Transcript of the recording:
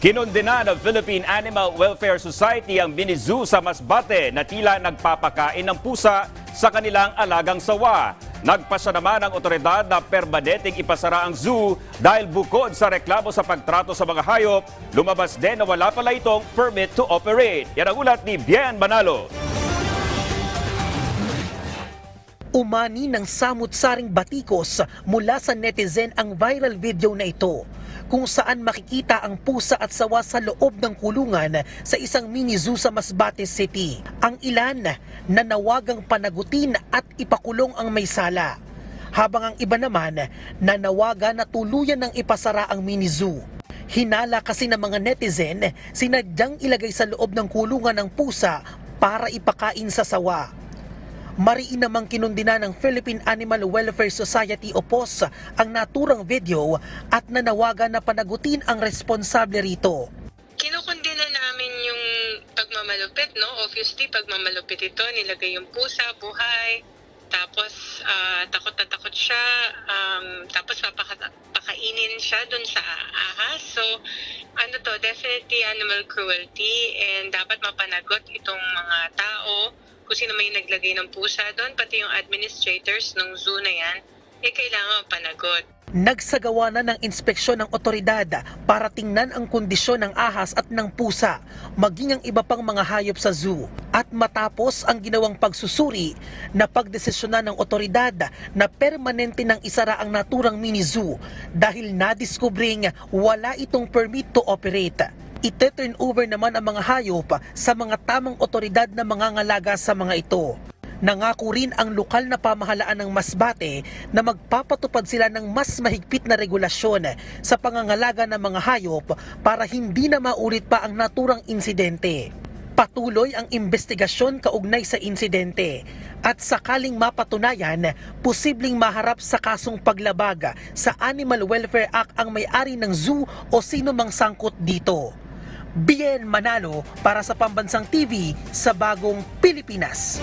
Kinondena ng Philippine Animal Welfare Society ang mini zoo sa Masbate na tila nagpapakain ng pusa sa kanilang alagang sawa. Nagpasya naman ang otoridad na permanenteng ipasara ang zoo dahil bukod sa reklamo sa pagtrato sa mga hayop, lumabas din na wala pala itong permit to operate. Yan ang ulat ni Bien Manalo. Umani ng samut-saring batikos mula sa netizen ang viral video na ito kung saan makikita ang pusa at sawa sa loob ng kulungan sa isang mini zoo sa Masbate City. Ang ilan nanawagang panagutin at ipakulong ang may sala. Habang ang iba naman nanawagan na tuluyan ng ipasara ang mini zoo. Hinala kasi ng mga netizen sinadyang ilagay sa loob ng kulungan ng pusa para ipakain sa sawa. Mariin namang kinundina ng Philippine Animal Welfare Society o POS ang naturang video at nanawagan na panagutin ang responsable rito. kinukundina namin yung pagmamalupit, no? Obviously, pagmamalupit ito, nilagay yung pusa, buhay, tapos ah, takot na takot siya, um, tapos papaka- pakainin siya dun sa ahas. So, ano to, definitely animal cruelty and dapat mapanagot itong mga tao kung sino may naglagay ng pusa doon, pati yung administrators ng zoo na yan, eh kailangan mapanagot. Nagsagawa na ng inspeksyon ng otoridad para tingnan ang kondisyon ng ahas at ng pusa, maging ang iba pang mga hayop sa zoo. At matapos ang ginawang pagsusuri, na pagdesisyonan ng otoridad na permanente ng isara ang naturang mini zoo dahil nadiskubring wala itong permit to operate. Ite-turn over naman ang mga hayop sa mga tamang otoridad na mangangalaga sa mga ito. Nangako rin ang lokal na pamahalaan ng Masbate na magpapatupad sila ng mas mahigpit na regulasyon sa pangangalaga ng mga hayop para hindi na maulit pa ang naturang insidente. Patuloy ang investigasyon kaugnay sa insidente at sakaling mapatunayan, posibleng maharap sa kasong paglabag sa Animal Welfare Act ang may-ari ng zoo o sino mang sangkot dito. Bien Manalo para sa Pambansang TV sa Bagong Pilipinas.